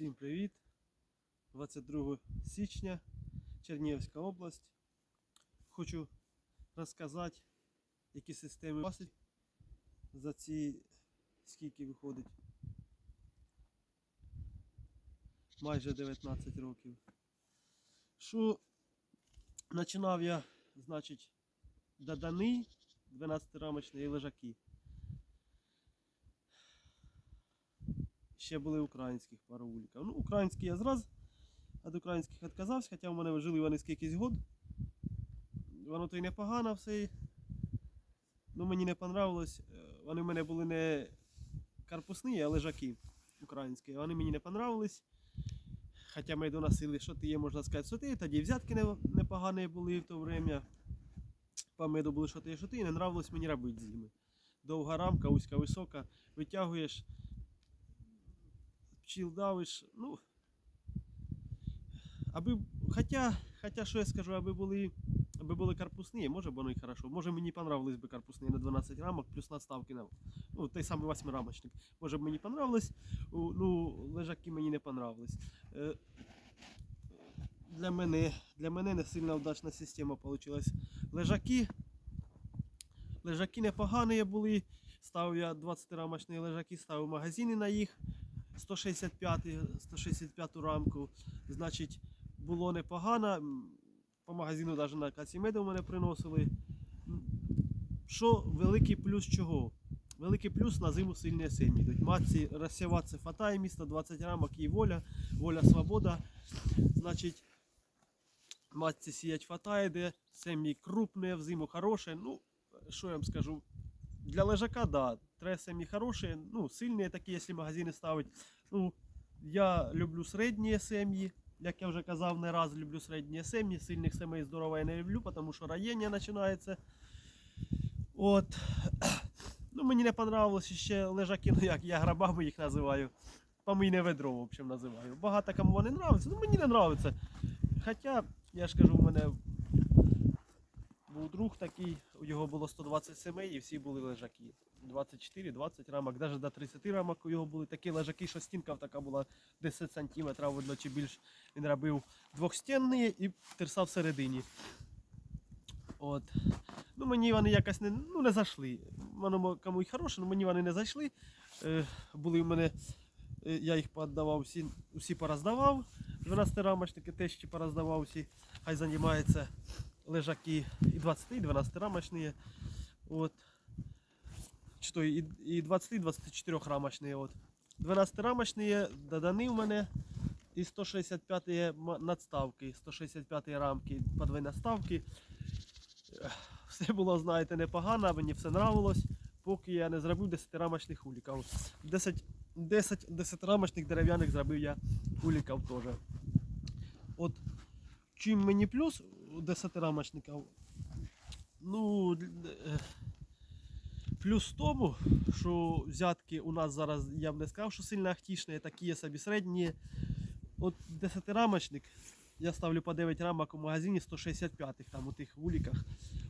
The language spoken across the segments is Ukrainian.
Всім привіт! 22 січня, Чернігівська область. Хочу розказати, які системи пасить за ці скільки виходить. Майже 19 років. Що починав я, значить, додани 12-рамочні лежаки. Ще були українських пару вуликів. Ну, українські я зразу від українських відказався, хоча в мене жили вони скількись год. Воно то й непогано все. Ну, мені не понравилось. Е, Вони в мене були не карпусні, а лежаки українські. Вони мені не понравились. Хоча ми доносили, що ти є, можна сказати, що ти. Тоді взятки непогані були в то время. По меду були що ти, що ти. І не нравилось мені робити з ними. Довга рамка, узька, висока. Витягуєш пчіл давиш, ну. Аби, хоча, хоча, що я скажу, аби були, аби були карпусні, може б воно і хорошо. Може мені понравились би карпусні на 12 рамок, плюс надставки на ну, той самий восьмирамочник. Може б мені понравилось, ну, лежаки мені не понравились. Е, Для мене, для мене не сильно вдачна система вийшла. Лежаки, лежаки непогані були. Ставив я 20-рамочні лежаки, ставив магазини на їх. 165, 165 рамку. Значить, було непогано. По магазину навіть на Кацімеду мене приносили. Що великий плюс чого? Великий плюс на зиму сильні сім'ї йдуть. Матці розсіватися хватає міста, 20 рамок і воля, воля свобода. Значить, матці сіять хватає, де сім'ї крупні, в зиму хороші. Ну, що я вам скажу, для лежака, да, треба сім'ї хороші, ну, сильні такі, якщо магазини ставить. Ну, я люблю середні сім'ї, як я вже казав не раз, люблю середні сім'ї, сильних сімей здорово я не люблю, тому що раєння починається. От. Ну, мені не понравилось ще лежаки, ну як я грабами їх називаю. Помийне ведро, в общем, називаю. Багато кому вони нравляться, ну мені не нравиться. Хоча, я ж кажу, у мене був друг такий, у його було 120 сімей і всі були лежаки. 24-20 рамок, навіть до 30 рамок у його були такі лежаки, що стінка така була 10 сантиметрів видно, чи більш він робив двохстінні і терсав всередині. От. Ну, мені вони якось не, ну, не зайшли. Воно кому й хороше, але мені вони не зайшли. Е, були в мене, е, я їх пооддавав, всі, всі пороздавав. 12-рамочники теж ще пороздавав всі. Хай займаються лежаки і 20, і 12 рамочні. От. Чи то і, і 20, і 24 рамочні. От. 12 рамочні додани в мене і 165 ма- надставки, 165 рамки по дві надставки. Все було, знаєте, непогано, мені все нравилось, поки я не зробив 10-рамочних уліків. 10, 10, 10 рамочних дерев'яних зробив я уліків теж. От чим мені плюс 10 рамочників, ну, плюс в тому, що взятки у нас зараз, я б не сказав, що сильно ахтішні, такі є собі середні. От 10 рамочник, я ставлю по 9 рамок у магазині 165 там у тих вуліках.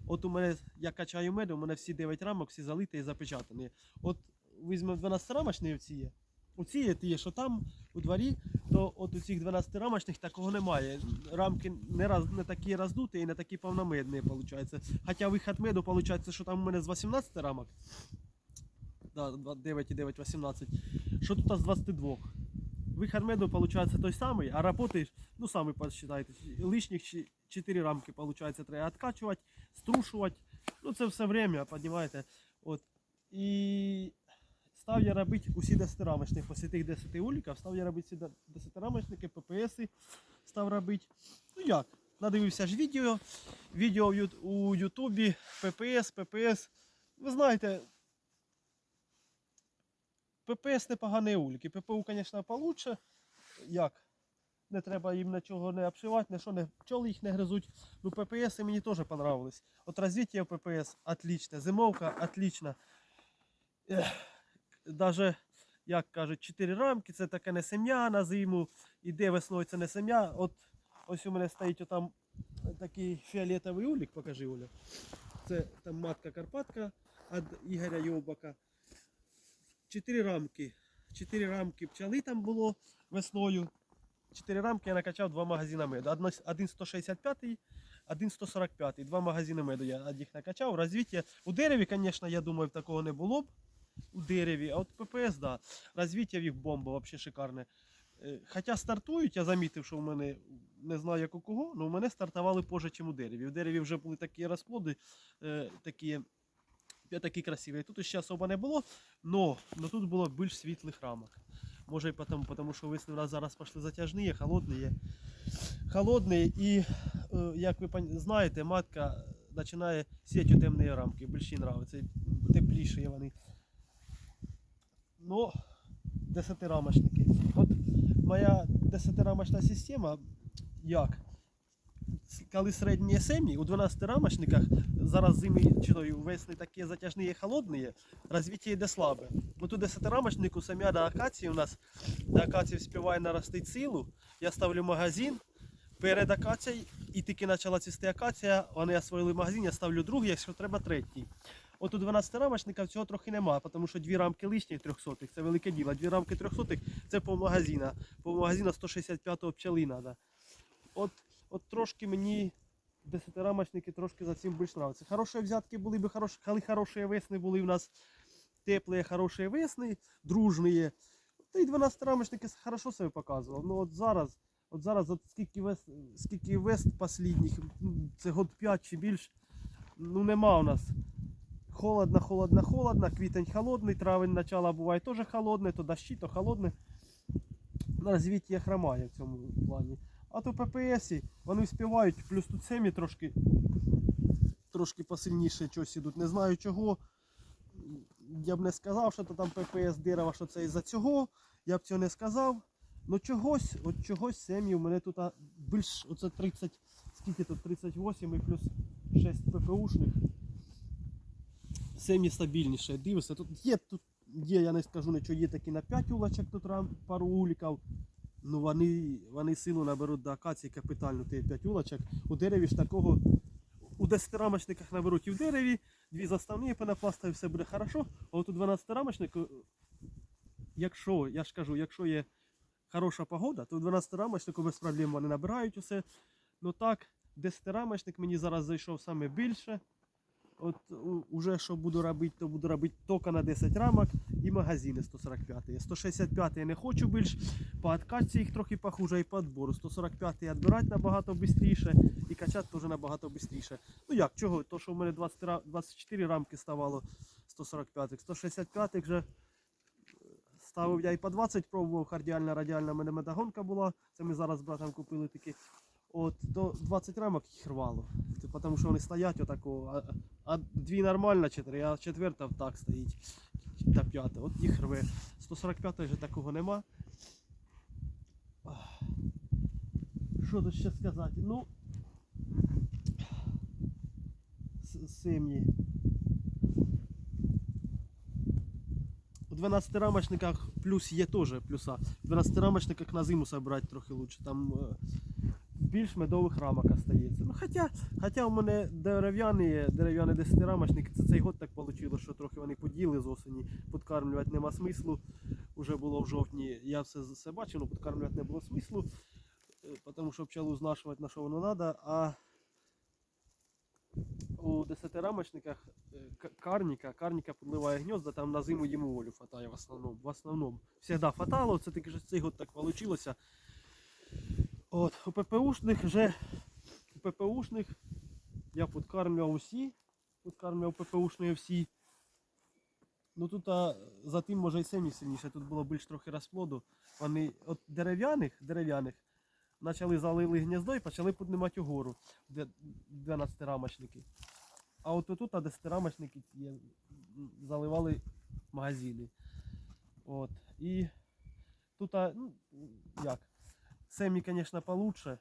От у мене, я качаю мед, у мене всі 9 рамок, всі залиті і запечатані. От візьмемо 12 рамочні оці є. Оці є що там у дворі, то от у цих 12 рамочних такого немає. Рамки не, раз, не такі роздуті і не такі повномедні. Хоча вихід меду, виходить, що там у мене з 18 рамок. Да, 9 і 9, 18. Що тут з 22. Виход меду виходить той самий, а роботи, ну самі посчитайте, лишніх 4 рамки, виходить, треба відкачувати, струшувати. Ну це все время, розумієте. От. І став я робити усі 10-рамочних, після тих 10 уліків, став я робити всі 10-рамочники, ППСи став робити. Ну як? Надивився ж відео, відео у Ютубі, ППС, ППС. Ви знаєте, ППС непогані ульки. ППУ, звісно, получше. Як? Не треба їм нічого не обшивати, нічого не пчоли їх не гризуть. Ну, ППС мені теж понравились. От розвиття ППС отличне, зимовка отлична. Ех, Даже, як кажуть, 4 рамки, це таке не сім'я на зиму. Іде весною це не сім'я. От ось у мене стоїть отам такий фіолетовий улік, покажи Оля. Це там матка Карпатка від Ігоря Йовбака. Чотири рамки 4 рамки пчели там було весною. 4 рамки я накачав два магазини меду. Один 165, один 145. Два магазини меду я їх накачав. Розвиття у дереві, звісно, я думаю, такого не було б. У дереві, а от ППС, да. Розвиття в їх бомба, взагалі шикарне. Е, Хоча стартують, я замітив, що в мене не знаю як у кого, але у мене стартували позже, ніж у дереві. В дереві вже були такі розплоди, е, такі, такі красиві. Тут ще особо не було, но тут було більш світлих рамок. Може і потому, потому що весни зараз пішли затяжні, холодні. Холодні і, як ви знаєте, матка починає сіяти у темні рамки. Більше їй нравиться, тепліші вони. Ну, десятирамочники. От моя десятирамочна система, як? Коли середні сем'ї, у 12 рамочниках зараз зими чи то й весни такі затяжні і холодні, розвиття йде слабе. Бо тут 10 рамочнику сім'я до акації у нас до акації вспіває наростити силу. Я ставлю магазин перед акацією і тільки почала цвісти акація, вони освоїли магазин, я ставлю другий, якщо треба третій. От у 12 рамочників цього трохи немає, тому що дві рамки лишні 300 це велике діло. Дві рамки 300 це по магазина. По магазина 165-го пчели треба. От, от трошки мені 10-рамочники трошки за цим більш нравиться. Хороші взятки були б коли хороші весни були у нас теплі, хороші весни, дружні. Та й 12-рамочники хорошо себе показував. Ну от зараз, от зараз, от скільки вест, скільки вест послідніх, це год 5 чи більш, ну нема у нас. Холодно, холодно, холодно, квітень холодний, травень начало буває теж холодне, то дощі, то холодне. Розвиття хромає в цьому плані. А то ППС вони співають, плюс тут семі трошки, трошки посильніше щось ідуть. Не знаю чого. Я б не сказав, що то там ППС дерева, що це із-за цього. Я б цього не сказав. Ну чогось, от чогось сем'ї у мене тут більш, оце 30, скільки тут 38 і плюс 6 ППУшних. Сем'ї стабільніше. Дивишся, тут є, тут є, я не скажу нічого, є такі на 5 улочок, тут пару уліків. Ну вони, вони силу наберуть до акації капітально, ті 5 улочок. У дереві ж такого, у 10 рамочниках наберуть і в дереві, дві заставні пенопласта і все буде хорошо. А от у 12 рамочнику, якщо, я ж кажу, якщо є хороша погода, то у 12 рамочнику без проблем вони набирають усе. Ну так, 10 рамочник мені зараз зайшов саме більше. От у- уже що буду робити, то буду робити тільки на 10 рамок і магазини 145. 165 я не хочу більш. По откачці їх трохи похуже і по відбору. 145 відбирати набагато швидше і качати теж набагато швидше. Ну як, чого? То, що в мене 20, 24 рамки ставало 145 165 вже е, ставив я і по 20 пробував, кардіальна, радіальна мене медогонка була. Це ми зараз з братом купили такі. От до 20 рамок їх рвало. Це Тому що вони стоять отако, а, а дві нормально, чотири, а четверта так стоїть. Та п'ята. От їх рве. 145 вже такого нема. Що тут ще сказати? Ну. Сім'ї. У 12 рамочниках плюс є теж плюса. В 12 рамочниках на зиму собрати трохи лучше. Там е, більш медових рамок остається. Ну, хоча, хоча у мене дерев'яні, дерев'яні 10 рамочники, це цей год так вийшло, що трохи вони поділи з осені, підкармлювати нема смислу. Уже було в жовтні, я все, все бачив, але підкармлювати не було смислу, е, тому що пчелу знашувати на що воно треба, а у 10 рамочниках е, карніка, карніка підливає гнізда, там на зиму йому волю хватає в основному. В основному. Всегда хватало, це таки ж цей год так вийшло. От, у ППУшних вже у ППУшних я підкармлював усі, підкармлював ППУшні всі. Ну тут а, за тим може і семі сильніше, тут було більш трохи розплоду. Вони от дерев'яних, дерев'яних почали залили гніздо і почали піднімати угору 12 рамочники. А от тут а 10 рамочники заливали магазини. От. І тут, а, ну, як, семі, звісно, получше.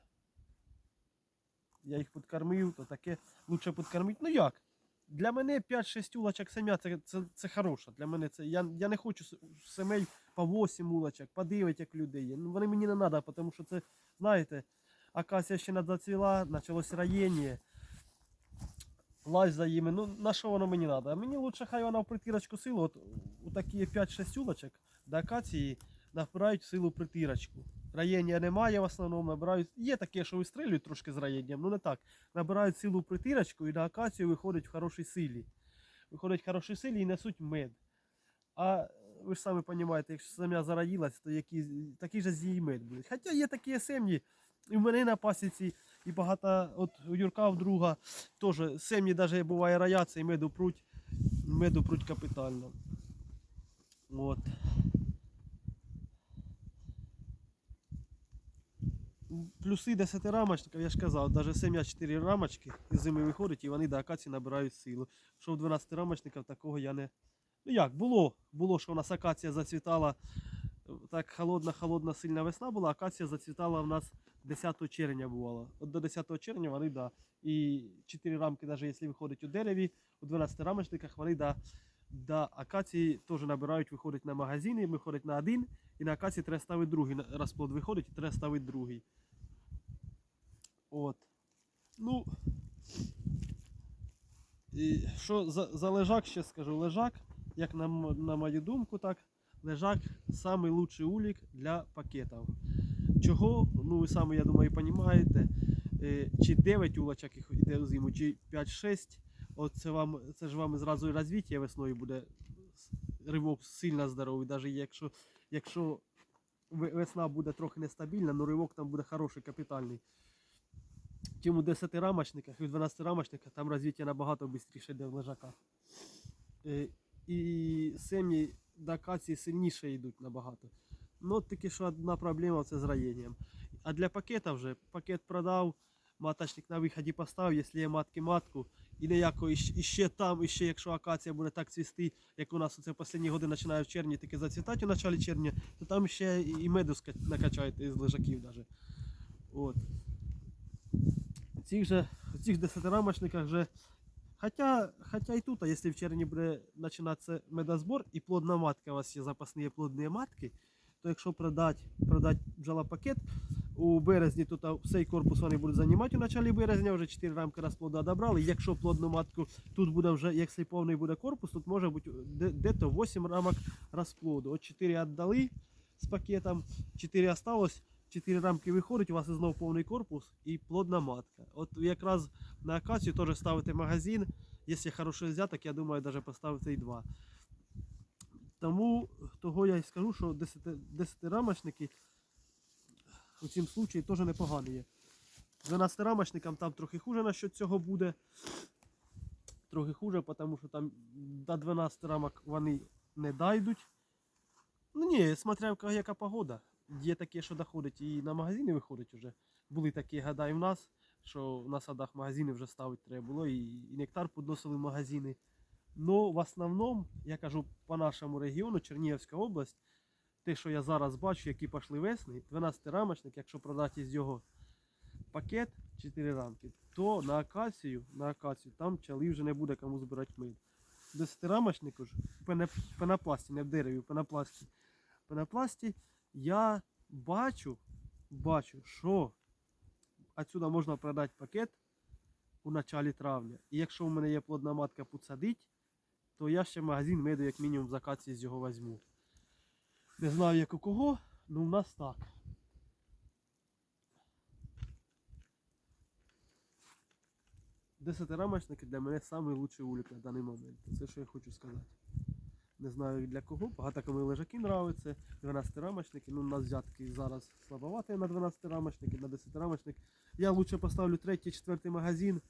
Я їх підкормив, то таке лучше підкормити. Ну як? Для мене 5-6 улочок сем'я це, це, це хороше. Для мене це. Я, я не хочу семей по 8 улочок, по 9, як людей. Ну, вони мені не треба, тому що це, знаєте, акація ще не зацвіла, почалось раєння. Лазь за їми. Ну на що воно мені треба? Мені лучше хай вона в притирочку силу, от у такі 5-6 улочок до акації набирають силу притирочку. Раєння немає в основному, набирають. Є таке, що вистрілюють трошки з раєнням, ну не так. Набирають силу притирочку і на акацію виходять в хорошій силі. Виходять в хорошій силі і несуть мед. А ви ж самі розумієте, якщо сім'я зараїлась, то які, такий же з її мед буде. Хоча є такі сім'ї, і в мене на пасіці, і багато, от Юрка в друга теж сім'ї навіть буває раяться і меду пруть, меду пруть капітально. От. Плюси 10 рамочників, я ж казав, навіть сім'я 4 рамочки зими виходить і вони до акації набирають силу. Що в 12 рамочників такого я не. Ну як, було, було, що у нас акація зацвітала. Так холодна, холодна, сильна весна була, акація зацвітала в нас 10 червня бувало. От до 10 червня вони, да. І 4 рамки, навіть якщо виходить у дереві, у 12 рамочниках, вони да, до акації теж набирають, виходять на магазини, виходять на один, і на акації треба ставити другий. Розплод виходить треба ставити другий. От. Ну. І що за, за лежак ще скажу? Лежак, як на, на мою думку, так, лежак лучший улік для пакетів. Чого? Ну ви самі, я думаю, розумієте, е, чи 9 улочок їх в зиму, чи 5-6. От це вам це ж вам зразу і розвиття весною буде ривок сильно здоровий, навіть якщо, якщо весна буде трохи нестабільна, але ривок там буде хороший, капітальний. Чим у 10 рамочниках і у 12 рамочниках там розвиття набагато швидше йде в лежаках. Е, І сем'ї до акації сильніше йдуть набагато. Ну, тільки що одна проблема це з раєнням. А для пакета вже пакет продав, маточник на виході поставив, якщо є матки матку, і ніякого іще, іще там, іще якщо акація буде так цвісти, як у нас оце останні годи починає в червні таки зацвітати у началі червня, то там ще і і меду накачаєте із лежаків навіть. От. Цих же цих десятирамочниках вже. Хоча, хоча і тут, якщо в червні буде починатися медозбор і плодна матка, у вас є запасні плодні матки, то якщо продати, продати бджолопакет, у березні тут цей корпус вони будуть займати у началі березня, вже 4 рамки розплоду добрали. Якщо плодну матку тут буде вже, якщо повний буде корпус, тут може бути де- де-то 8 рамок розплоду. От 4 віддали з пакетом, 4 осталось, 4 рамки виходить, у вас знову повний корпус і плодна матка. От якраз на акацію теж ставити магазин. Якщо хороший взяток, я думаю, навіть поставити і два. Тому того я і скажу, що 10, 10-рамочники у цьому случаї теж непогані є. 12-рамочникам там трохи хуже насчет цього буде. Трохи хуже, тому що там до 12 рамок вони не дійдуть. Ну ні, смотря яка- погода. Є таке, що доходить і на магазини виходить вже. Були такі года і в нас, що на садах магазини вже ставити треба було, і нектар підносили в магазини. Ну, в основному, я кажу, по нашому регіону, Чернігівська область, те, що я зараз бачу, які пішли весни, 12 рамочник, якщо продати з його пакет 4 рамки, то на акацію, на акацію там чали вже не буде кому збирати мид. 10 рамочник уже, в пенопласті, не в дереві, пенопласті. Пенопласті я бачу, бачу, що отсюда можна продати пакет у началі травня. І якщо в мене є плодна матка підсадить, то я ще магазин меду як мінімум з акації з його візьму. Не знаю як у кого, але у нас так. Десятирамочники для мене найкращий улік на даний момент. Це що я хочу сказати. Не знаю для кого. Багато кому лежаки нравиться. 12 рамочники. Ну, у нас взятки зараз слабоваті на 12 рамочники, на 10 рамочник. Я лучше поставлю третій, четвертий магазин,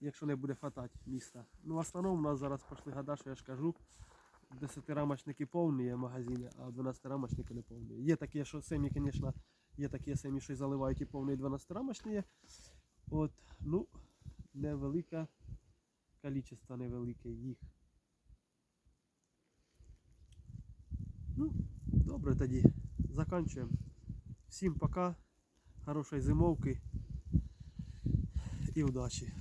якщо не буде хватати міста. Ну, в основному у нас зараз пішли года, що я ж кажу. 10 рамочники повні є магазини, а 12 рамочники не повні. Є такі, що сем'ї, звісно, є такі сем'ї, що заливають і повні 12 рамочні є. От, ну, невелика кількість невелике їх. Ну, добре тоді. Заканчуємо. Всім пока. Хорошої зимовки і удачі.